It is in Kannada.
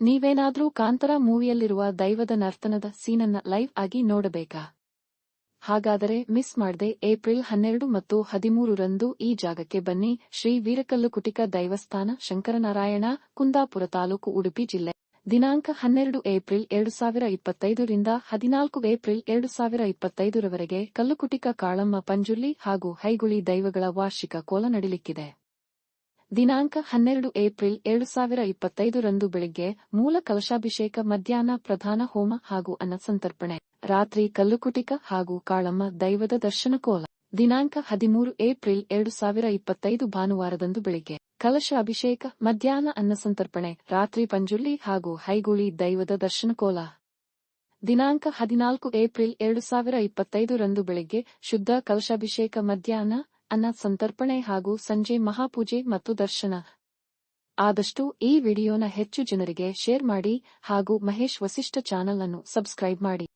ನೀವೇನಾದ್ರೂ ಕಾಂತರ ಮೂವಿಯಲ್ಲಿರುವ ದೈವದ ನರ್ತನದ ಸೀನನ್ನ ಲೈವ್ ಆಗಿ ನೋಡಬೇಕಾ? ಹಾಗಾದರೆ ಮಿಸ್ ಮಾಡದೆ ಏಪ್ರಿಲ್ ಹನ್ನೆರಡು ಮತ್ತು ಹದಿಮೂರರಂದು ಈ ಜಾಗಕ್ಕೆ ಬನ್ನಿ. ಶ್ರೀ ವೀರಕಲ್ಲು ಕುಟಿಕ ದೈವಸ್ಥಾನ, ಶಂಕರನಾರಾಯಣ, ಕುಂದಾಪುರ ತಾಲೂಕು, ಉಡುಪಿ ಜಿಲ್ಲೆ. ದಿನಾಂಕ ಹನ್ನೆರಡು ಏಪ್ರಿಲ್ ಎರಡು ಸಾವಿರ ಇಪ್ಪತ್ತೈದರಿಂದ ಹದಿನಾಲ್ಕು ಏಪ್ರಿಲ್ ಎರಡು ಸಾವಿರ ಇಪ್ಪತ್ತೈದರವರೆಗೆ ಕಲ್ಲುಕುಟಿಕ ಕಾಳಮ್ಮ, ಪಂಜುಲಿ ಹಾಗೂ ಹೈಗುಳಿ ದೈವಗಳ ವಾರ್ಷಿಕ ಕೋಲ ನಡಿಲಿಕ್ಕಿದೆ. ದಿನಾಂಕ ಹನ್ನೆರಡು ಏಪ್ರಿಲ್ ಎರಡು ಸಾವಿರ ಇಪ್ಪತ್ತೈದರಂದು ಬೆಳಿಗ್ಗೆ ಮೂಲ ಕಲಶಾಭಿಷೇಕ ಮಧ್ಯಾಹ್ನ ಪ್ರಧಾನ ಹೋಮ ಹಾಗೂ ಅನ್ನಸಂತರ್ಪಣೆ, ರಾತ್ರಿ ಕಲ್ಲುಕುಟಿಕ ಹಾಗೂ ಕಾಳಮ್ಮ ದೈವದ ದರ್ಶನ ಕೋಲ ದಿನಾಂಕ ಹದಿಮೂರು ಏಪ್ರಿಲ್ ಎರಡು ಸಾವಿರ ಇಪ್ಪತ್ತೈದು ಭಾನುವಾರದಂದು ಬೆಳಿಗ್ಗೆ ಕಲಶ ಅಭಿಷೇಕ ಮಧ್ಯಾಹ್ನ ಅನ್ನಸಂತರ್ಪಣೆ, ರಾತ್ರಿ ಪಂಜುಲಿ ಹಾಗೂ ಹೈಗುಳಿ ದೈವದ ದರ್ಶನ ಕೋಲ ದಿನಾಂಕ ಹದಿನಾಲ್ಕು ಏಪ್ರಿಲ್ ಎರಡು ಸಾವಿರ ಇಪ್ಪತ್ತೈದರಂದು ಬೆಳಿಗ್ಗೆ ಶುದ್ಧ ಕಲಶಾಭಿಷೇಕ ಮಧ್ಯಾಹ್ನ ಅನ್ನ ಸಂತರ್ಪಣೆ ಹಾಗೂ ಸಂಜೆ ಮಹಾಪೂಜೆ ಮತ್ತು ದರ್ಶನ. ಆದಷ್ಟು ಈ ವಿಡಿಯೋನ ಹೆಚ್ಚು ಜನರಿಗೆ ಶೇರ್ ಮಾಡಿ ಹಾಗೂ ಮಹೇಶ್ ವಸಿಷ್ಠ ಚಾನಲ್ ಅನ್ನು ಸಬ್ಸ್ಕ್ರೈಬ್ ಮಾಡಿ.